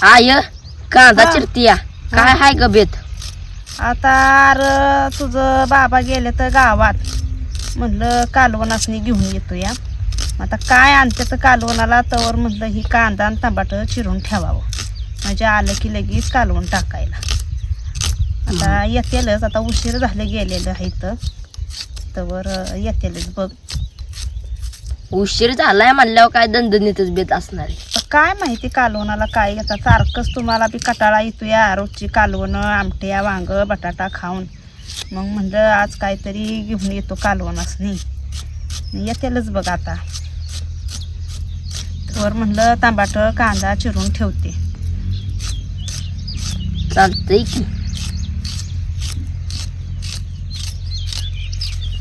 I कांदा हा. चिरतीया. काय हाय ग बेत? आता र तुझं बाबा गेले तर गावात. म्हणलं कालवणासनी घेऊन येतो या आता काय आणते तर कालवणाला तवर म्हणलं ही कांदा आणि टमाट चिरून ठेवावं. म्हणजे आलं की लगेच कालवण टाकायला. आता येतेलच. आता उशीर झाले गेलेलं आहे तर तवर येतेलच. बघ. उशीर झालाय म्हणल्यावर काय दणदणीतच बेत असणार आहे. तर काय माहिती कालवणाला काय आता सारखंच तुम्हाला बी कटाळा येतो या रोजची कालवणं आमट्या वांग बटाटा खाऊन. मग म्हणलं आज काहीतरी घेऊन येतो कालवणासनी. येतेलच बघ आता. वर म्हणलं तांबाट कांदा चिरून ठेवते. चालतंय की.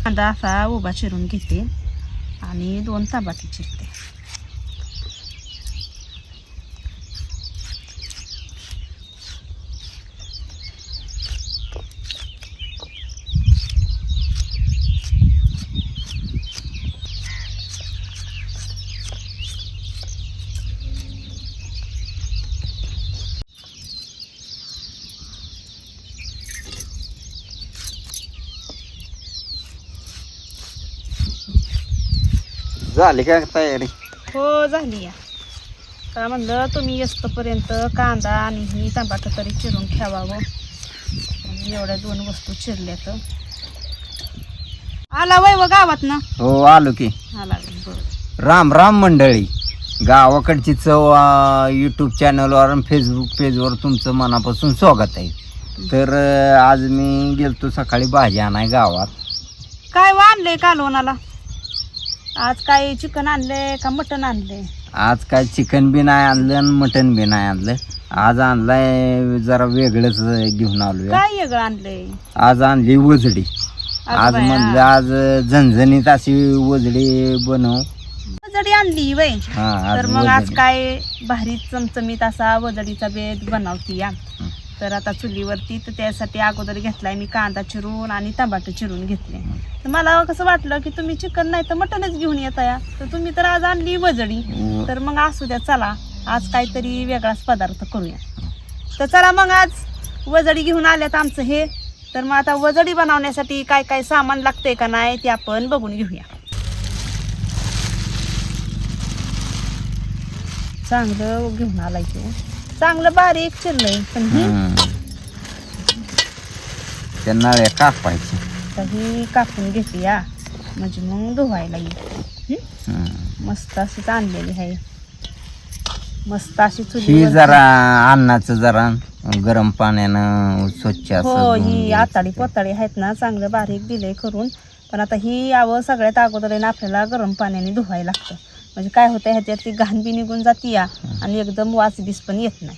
कांदा असा उभा चिरून घेते. आणि दोन तांबाटी चिरते झाली का तयारी? हो झाली या. तर म्हणलं तुम्ही येस्तपर्यंत कांदा आणि ही टमाटर तरी चिरून ठेवावं. आणि एवढ्या दोन वस्तू चिरल्या तर आला वय व गावात ना हो आलो की. आला बरं. राम राम मंडळी. गावाकडची चव यूट्यूब चॅनलवर आणि फेसबुक पेजवर तुमचं मनापासून स्वागत आहे. तर अं, आज मी गेलतो सकाळी भाजी आणाय गावात. काय व आणलंय कालवणाला? आज काय चिकन आणलंय का मटण आणलंय आज काय चिकन बी नाही आणलं आणि मटन बी नाही आणलं. आज आणलाय जरा वेगळंच घेऊन आलोय. काय वेगळं आणलंय? आज आणली वजडी आज बाया. म्हणलं आज झणझणीत अशी वजडी बनव. वजडी आणली वय. हा तर मग आज वजडी काय भारी चमचमीत असा वजडीचा बेत बनवती या तर आता चुलीवरती तर त्यासाठी अगोदर घेतलाय मी कांदा चिरून आणि टमाटर चिरून घेतले. तर मला कसं वाटलं की तुम्ही चिकन नाही तर मटनच घेऊन येता या. तर तुम्ही तर आज आणली वजडी. व- तर मग असू द्या चला. आज काहीतरी वेगळाच पदार्थ करूया. तर चला मग आज वजडी घेऊन आल्यात आमचं हे. तर मग आता वजडी बनवण्यासाठी काय काय सामान लागतंय का नाही ते आपण बघून घेऊया. चांगलं घेऊन आलाय तो. चांगलं बारीक चिरलंय पण ही हम्म. त्या नळ्या कापायच्या तर ही कापून घेते या. म्हणजे मग धुवायला येईल. मस्त अशीच आणलेली आहे. मस्त अशी ही चुली जरा अन्नाचं जरा गरम पाण्यानं स्वच्छ हो ही. आताडी पोताडी आहेत ना चांगलं बारीक दिलंय करून. पण आता ही यावं सगळ्यात अगोदर आहे ना आपल्याला गरम पाण्याने धुवायला लागतं. म्हणजे काय होतं ह्याच्यात ती घाण बी निघून जाती या आणि एकदम वास बीस पण येत नाही.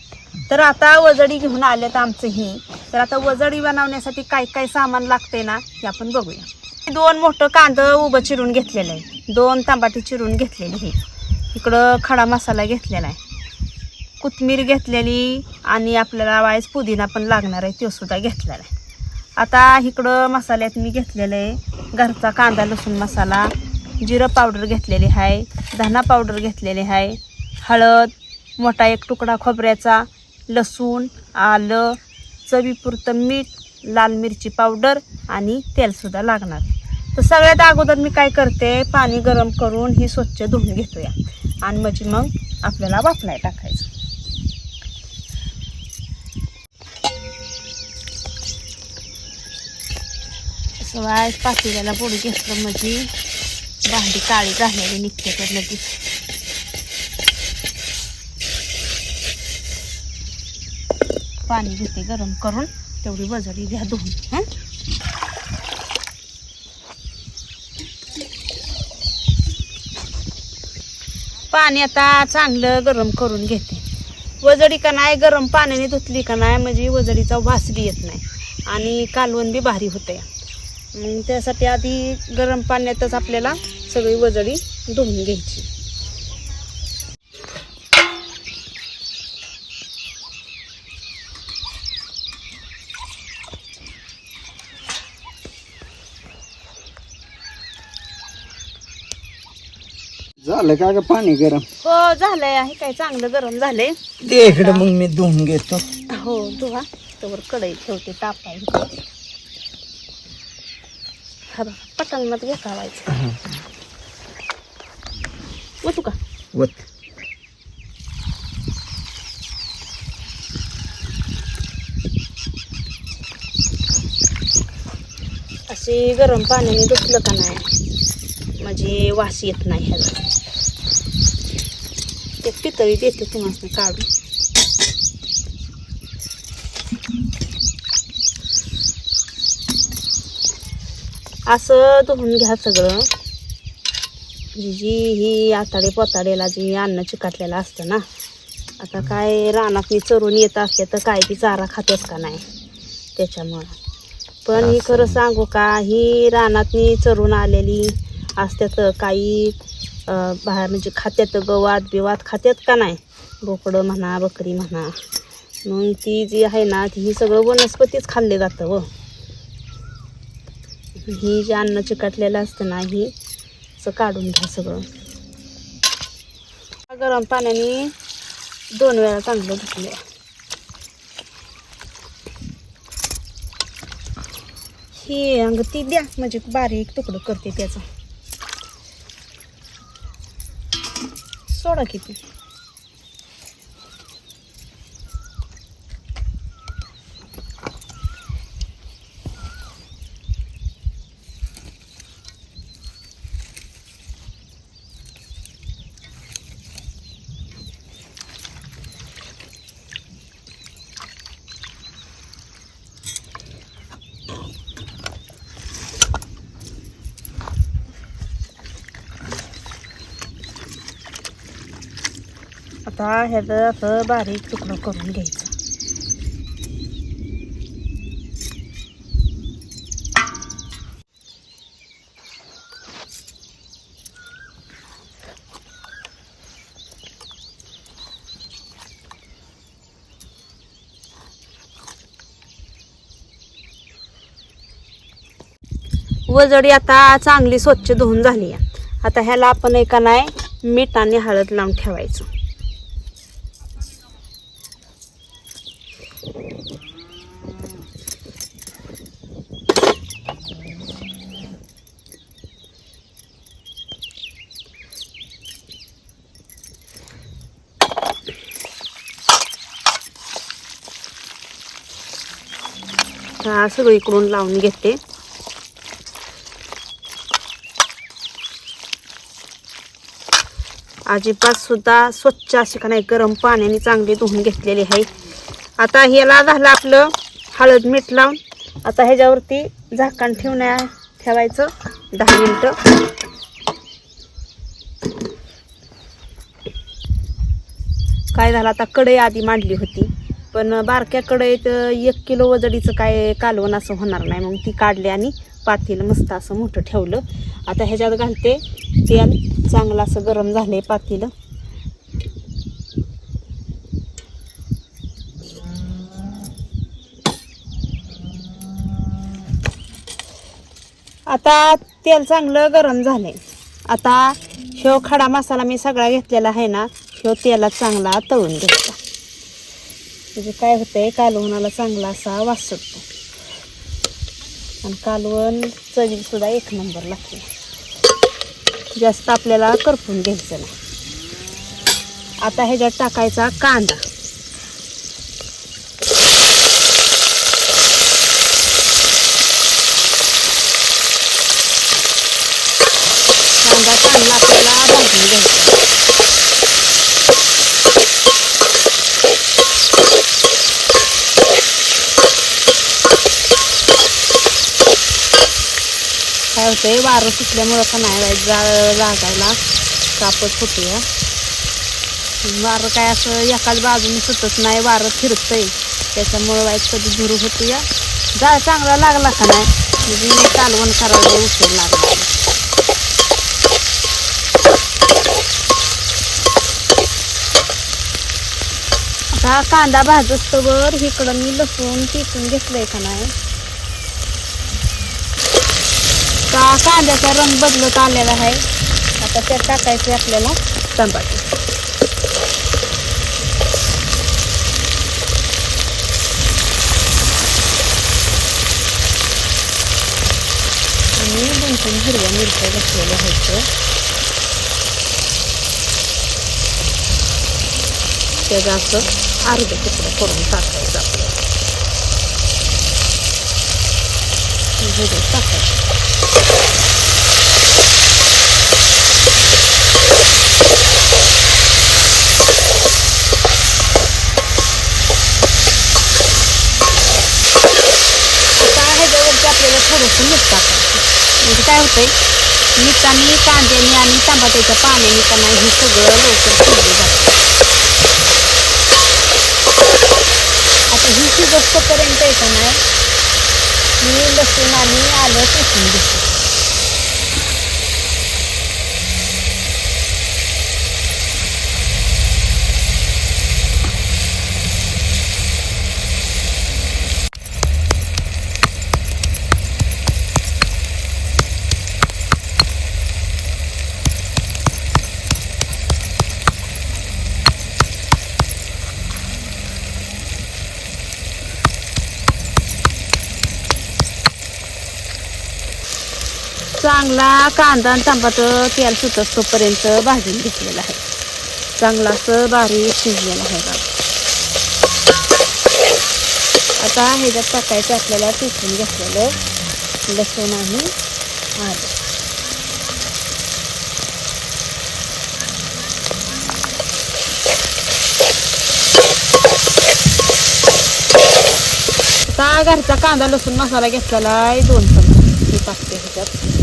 तर आता वजडी घेऊन आल्यात आमचं ही. तर आता वजडी बनवण्यासाठी काय काय सामान लागतंय ना हे आपण बघूया. दोन मोठं कांदं उभं चिरून घेतलेलं आहे. दोन तांबाटी चिरून घेतलेली हे. इकडं खडा मसाला घेतलेला आहे. कोथमीर घेतलेली आणि आपल्याला वायस पुदिना पण लागणार आहे तो सुद्धा घेतलेला आहे. आता इकडं मसाल्यात मी घेतलेलं आहे. घरचा कांदा लसूण मसाला. जिरं पावडर घेतलेली आहे धना पावडर घेतलेली आहे हळद मोठा एक तुकडा खोबऱ्याचा लसूण आलं चवीपुरतं मीठ लाल मिरची पावडर आणि तेलसुद्धा लागणार. तर सगळ्यात अगोदर मी काय करते पाणी गरम करून ही स्वच्छ धुवून घेतोया. आणि म्हणजे मग आपल्याला वापराय टाकायचं. असं वाय पातेल्याला पोळी घेतलं म्हणजे भांडी काळी झालेली निघते तर लगेच. पाणी घेते गरम करून तेवढी वजडी घ्या धुवून पाणी आता चांगलं गरम करून घेते. वजडी का नाही गरम पाण्याने धुतली का नाही म्हणजे वजडीचा वास बी येत नाही. आणि कालवण बी भारी होते. मग त्यासाठी आधी गरम पाण्यातच आपल्याला सगळी वजडी धुवून घ्यायची. झालं का ग पाणी गरम? हो झालंय. आहे काय चांगलं गरम झालंय. दे इकडे मग मी धुवून घेतो. हो धुवा. त्यावर कढई ठेवते तापायची हा बघा पटांगणात घेता व्हायचं ओतू का? वत. असे गरम पाण्याने धुतलं का नाही? म्हणजे वास येत नाही ह्याला. ते पितळी देते तुम्हाला काढून. असं धुवून घ्या सगळं. जी जी ही आताडे पोताडेला जी अन्न चिकाटलेलं असतं ना आता काय रानात चरून येत असते तर काय ती चारा खातेच का नाही? त्याच्यामुळं. पण ही खरं सांगू का ही रानातनी चरून आलेली असत्यात काही बाहेर म्हणजे खात्यात गवात बिवात खात्यात का नाही? बोकडं म्हणा बकरी म्हणा. मग ती जी आहे ना ती ही सगळं वनस्पतीच खाल्ले जातं व. ही जे अन्न चिकटलेलं असतं ना ही असं काढून घ्या सगळं. गरम पाण्याने दोन वेळा चांगलं धुतलं ही अंग ती द्या म्हणजे बारीक तुकडं करते त्याचं. सोडा किती? आता ह्याचं असं बारीक तुकडं करून घ्यायचं. वजडी आता चांगली स्वच्छ धुवून झाली आहे. आता ह्याला आपण एका नाही मीठ आणि हळद लावून ठेवायचं. हा सगळीकडून लावून घेते. अजिबात सुद्धा स्वच्छ अशी का नाही गरम पाण्याने चांगली धुवून घेतलेली आहे. आता ह्याला झालं आपलं हळद मीठ लावून. आता ह्याच्यावरती झाकण ठेवण्या ठेवायचं दहा मिनटं. काय झालं आता? कढई आधी मांडली होती. पण बारक्या कढईत एक किलो वजडीचं काय कालवण असं होणार नाही. मग ती काढली आणि पातेलं मस्त असं मोठं ठेवलं. आता ह्याच्यात घालते तेल. चांगलं असं गरम झालं आहे पातेलं. आता तेल चांगलं गरम झालंय. आता ह्यो खडा मसाला मी सगळा घेतलेला आहे ना ह्यो तेलात चांगला तळून घेतो. म्हणजे काय होतंय कालवणाला चांगला असा वास सुटतो. आणि कालवण चवीसुद्धा एक नंबर लागते. जास्त आपल्याला करपून घ्यायचं नाही. आता ह्याच्यात टाकायचा कांदा. कांदा चांगला आपल्याला भाजून घ्यायचा काय होतंय वारं सुटल्यामुळं का नाही जाळ लागायला कापत होते वारं काय असं एकाच बाजूने सुटत नाही वारं फिरतंय. त्याच्यामुळं वाईट कधी धुरू होतो या जाळ चांगला लागला का नाही? म्हणजे कालवण करायला उशीर लागला. आता कांदा भाजस्तवर इकडं मी लसूण टिकून घेतलंय का नाही? का कांद्याचा रंग बदलत आलेला आहे. आता त्यात टाकायचे आपल्याला टमाटे आणि दोन तीन हिरव्या मिरच्या घातलेल्या आहेत. त्याचा असं अर्ध तुकडं करून टाकायचं. आपल्याला टाकायचं. आता ह्याच्यावरती आपल्याला थोडंसं मीठ टाकायचं म्हणजे काय होतंय मिठाने कांद्याने आणि टमाट्याच्या पाण्याने का नाही हे सगळं लवकर शिजलं जाते आता ही शिजतपर्यंत आहे का नाही मी लसूण आणि आलं किसून घेते चांगला कांदा आणि तांबाचं तेल सुटत भाजून घेतलेला आहे. चांगला असं बारीक शिजलेला आहे बघा. आता ह्याच्यात टाकायचं आपल्याला पिसून घेतलेलं लसूण आणि आलं. आता घरचा कांदा लसूण मसाला घेतलेला आहे दोन चमचे. हे टाकते ह्याच्यात.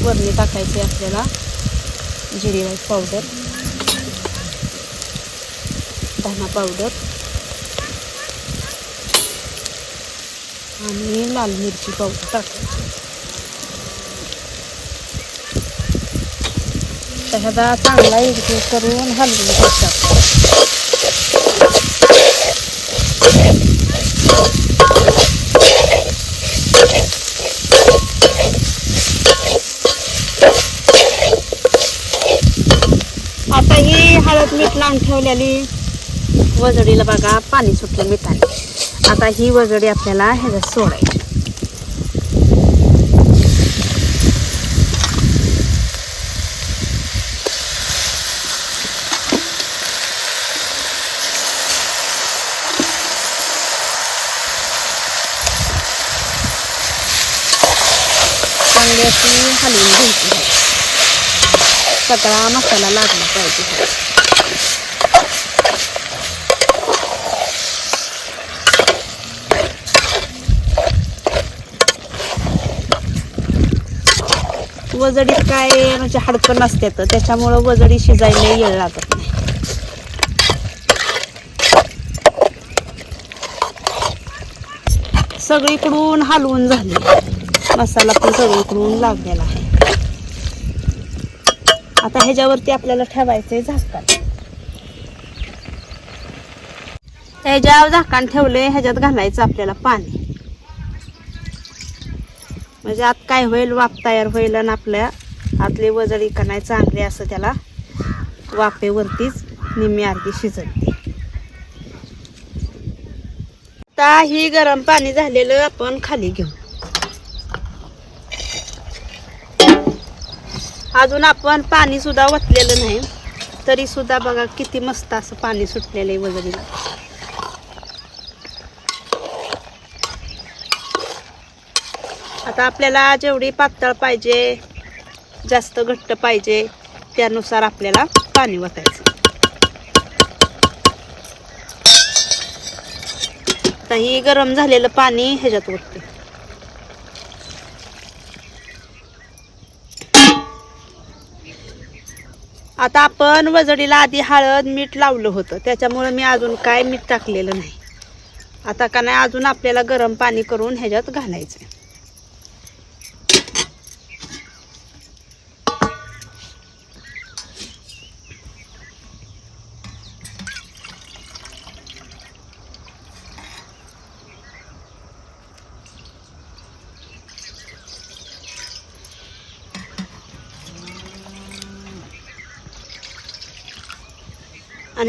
वरणी टाकायची आपल्याला जिरी राईस पावडर. धना पावडर. आणि लाल मिरची पावडर टाकायची. तर ह्याचा चांगला एकजीव करून हलवून टाकतात आता ही हळद मीठ लावून ठेवलेली वजडीला बघा पाणी सुटलं मिठाने. आता ही वजडी आपल्याला ह्याच्यात सोडायची. चांगली हलवून घ्यायची सगळा मसाला लागला पाहिजे. वजडीत काय म्हणजे हाडकं नसतात त्याच्यामुळं वजडी शिजायला येळ लागत नाही. सगळीकडून हलवून झाली. मसाला पण सगळीकडून लागलेला आहे. आता ह्याच्यावरती आपल्याला ठेवायचे झाकण. ह्याच्यावर झाकण ठेवले ह्याच्यात घालायचं आपल्याला पाणी. म्हणजे आत काय होईल वाफ तयार होईल आणि आपल्या आतले वजळी का नाही चांगले असं त्याला वाफेवरतीच निम्मी अर्धी शिजवते. आता ही गरम पाणी झालेलं आपण खाली घेऊ. अजून आपण पाणी सुद्धा वतलेलं नाही. तरी सुद्धा बघा किती मस्त असं पाणी सुटलेलं आहे वजडीला. आता आपल्याला जेवढी पातळ पाहिजे जास्त घट्ट पाहिजे त्यानुसार आपल्याला पाणी वतायचं. आता ही गरम झालेलं पाणी ह्याच्यात ओतते. आता आपण वजडीला आधी हळद मीठ लावलं होतं. त्याच्यामुळे मी अजून काय मीठ टाकलेलं नाही. आता का नाही अजून आपल्याला गरम पाणी करून ह्याच्यात घालायचं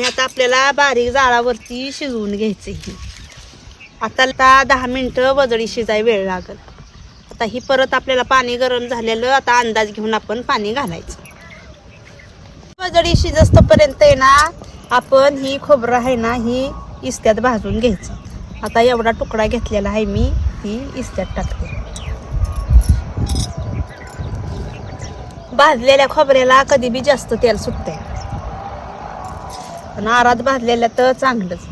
आणि आता आपल्याला बारीक जाळावरती शिजवून घ्यायचं ही. आता आता दहा मिनटं वजळी शिजाय वेळ लागल. आता ही परत आपल्याला पाणी गरम झालेलं आता अंदाज घेऊन आपण पाणी घालायचं. वजळी शिजस्तपर्यंत आहे ना आपण ही खोबरं आहे ना ही इस्त्यात भाजून घ्यायचं. आता एवढा तुकडा घेतलेला आहे मी ही इस्त्यात टाकते. भाजलेल्या खोबऱ्याला कधी बी जास्त तेल सुटतंय. पण आरात भाजलेल्या तर चांगलंच.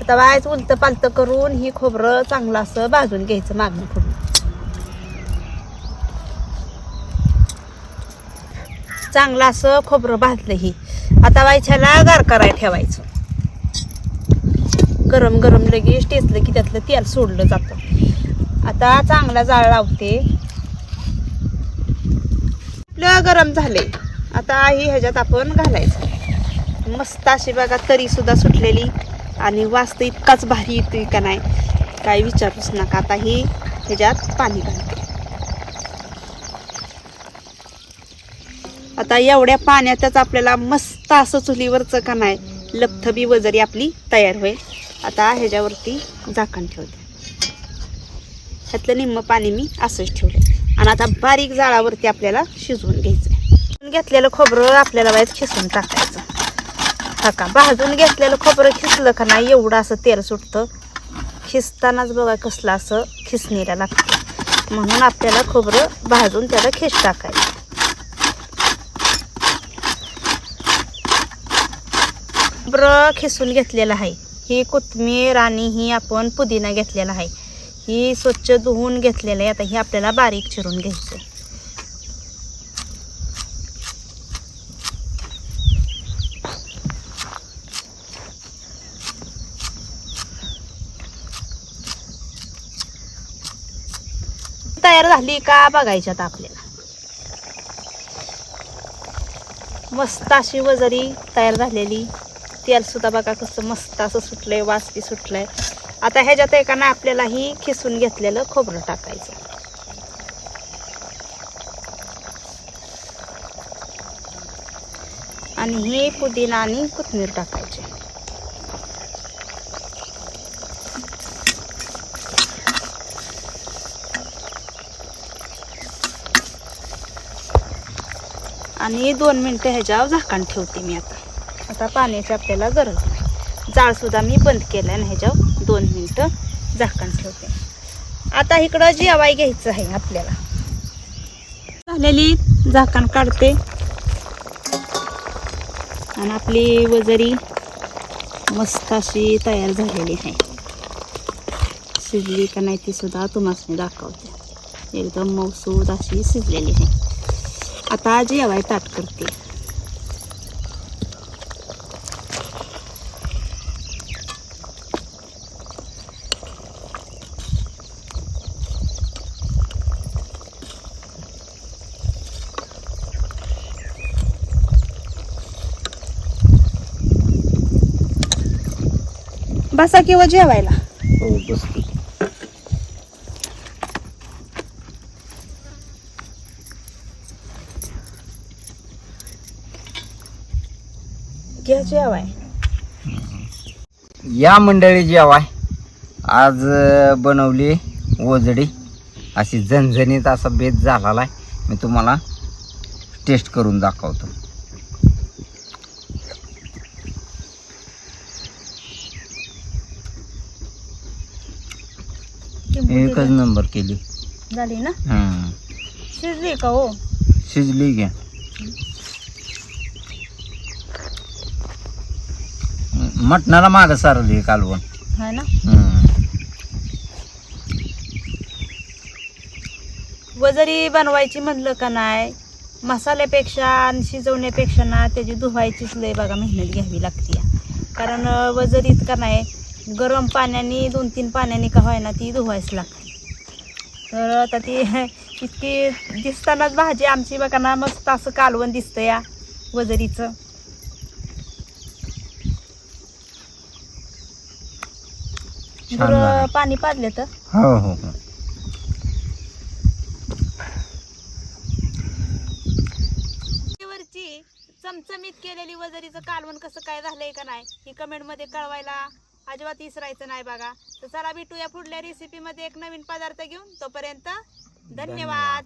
आता वायच उलतं पालतं करून ही खोबरं चांगलं असं भाजून घ्यायचं मागणं पुढून चांगलं असं खोबरं भाजलं ही. आता वायच्याला गार करायला ठेवायचं. गरम गरम लगेच टेचलं की त्यातलं तेल सोडलं जातं. आता चांगला जाळ लावते. आपलं गरम झाले आता ही ह्याच्यात आपण घालायचं. मस्त अशी बघा तरी सुद्धा सुटलेली. आणि वास्त इतकाच भारी येतोय का नाही काय विचारूच नका. आता ही ह्याच्यात पाणी घालते. आता एवढ्या पाण्यातच आपल्याला मस्त असं चुलीवरचं का नाही लपथबी वजरी आपली तयार होईल. आता ह्याच्यावरती झाकण ठेवते. ह्यातलं निम्म पाणी मी असंच ठेवले आणि आता बारीक जाळावरती आपल्याला शिजवून घ्यायचं घेतलेलं खोबरं आपल्याला बाहेर खिसून टाकायचं. हा का? भाजून घेतलेलं खोबरं खिसलं का नाही? एवढं असं तेल सुटतं. खिसतानाच बघा कसलं असं खिसणीला लागतं. म्हणून आपल्याला खोबरं भाजून त्याला खिस टाकायचं. खोबरं खिसून घेतलेलं आहे. ही कोथमीर आणि ही आपण पुदिना घेतलेला आहे. ही स्वच्छ धुवून घेतलेलं आहे. आता ही आपल्याला बारीक चिरून घ्यायचं तयार झाली का बघायच्यात आपल्याला. मस्त अशी वजरी तयार झालेली. तेल सुद्धा बघा कसं मस्त असं सुटलंय वासकी सुटलंय. आता ह्याच्यात एका ना खिसून घेतलेलं खोबरं टाकायचं. आणि हे पुदिना आणि कोथिंबीर टाकायची. आणि दोन मिनटं ह्याच्यावर झाकण ठेवते मी आता. आता पाण्याची आपल्याला गरज नाही. जाळसुद्धा मी बंद केलं आहे ह्याच्यावर दोन मिनटं झाकण ठेवते. आता इकडं जेवाय घ्यायचं आहे आपल्याला. झालेली झाकण काढते. आणि आपली वजरी मस्त अशी तयार झालेली आहे. शिजली का नाही ती सुद्धा तुम्हाला दाखवते. एकदम मौसूद अशी शिजलेली आहे. आता जेवाय ताट करते. बसा किंवा जेवायला हो बसतो घ्या जेवाय या मंडळी जेवाय आज बनवली वजडी. अशी झणझणीत असा बेत झालेला आहे. मी तुम्हाला टेस्ट करून दाखवतो. एकच नंबर केली. झाली ना? हं. शिजली का हो? शिजली घ्या. मटणाला मागं सारली कालवण. है ना? हं. वजरी बनवायची म्हणलं का नाही मसाल्यापेक्षा आणि शिजवण्यापेक्षा ना त्याची धुवायचीच लय बघा मेहनत घ्यावी लागते कारण अं, वजरीत का नाही गरम पाण्याने दोन तीन पाण्याने का व्हायना ती धुवायच लागते. तर आता ती इतकी दिसतानाच भाजी आमची बघा ना मस्त असं कालवण दिसतं या वजरीचं. छान बरं झालं. पाणी पाजले तर? हो हो हो. वरची चमचमीत केलेली वजरीचं कालवण कसं काय झालंय का नाही ही कमेंटमध्ये कळवायला अजिबात विसरायचं नाही बघा. तर चला भेटूया पुढल्या रेसिपीमध्ये एक नवीन पदार्थ घेऊन. तोपर्यंत धन्यवाद.